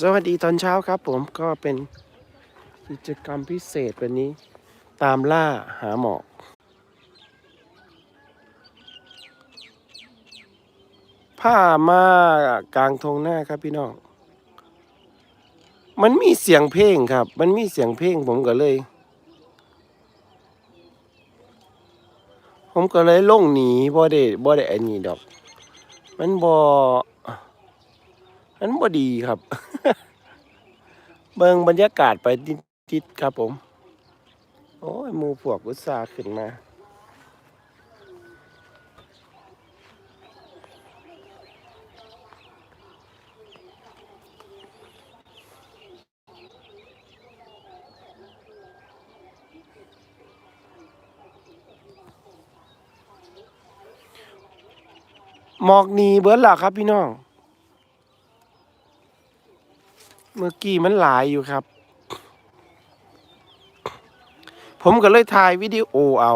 สวัสดีตอนเช้าครับผมก็เป็นกิจกรรมพิเศษวันนี้ ตามล่าหาหมอก ผ้ามากลางทงหน้าครับพี่น้อง มันมีเสียงเพลงครับ มันมีเสียงเพลงผมก็เลย ผมก็เลยลงหนีบ่ได้บ่ได้อันนี้ดอก มันบ่ มันบ่ดีครับ เบิ่งบรรยากาศไปติดครับผม โอ้ยมูพวกอุตสาขึ้นมา หมอกหนีเบิร์ดล่ะครับพี่น้อง เมื่อกี้มันหลายอยู่ครับ ผมก็เลยถ่ายวิดีโอเอา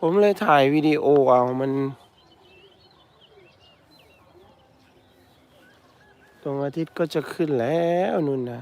ผมเลยถ่ายวิดีโอเอามันดวงอาทิตย์ก็จะขึ้นแล้วนู่นนะ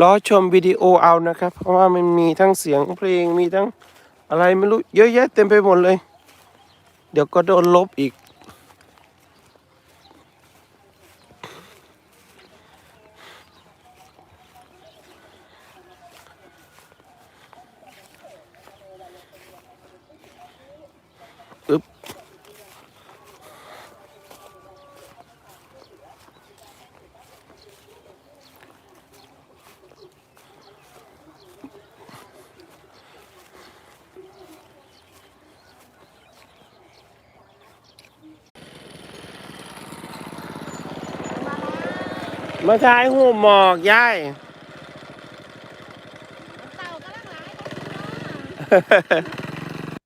รอชมวิดีโอเอานะครับ เพราะว่ามันมีทั้งเสียงเพลงมีทั้งอะไรไม่รู้เยอะแยะเต็มไปหมดเลย เดี๋ยวก็โดนลบอีก มาถ่ายหูหมอกยายเต่ากำลังหลาย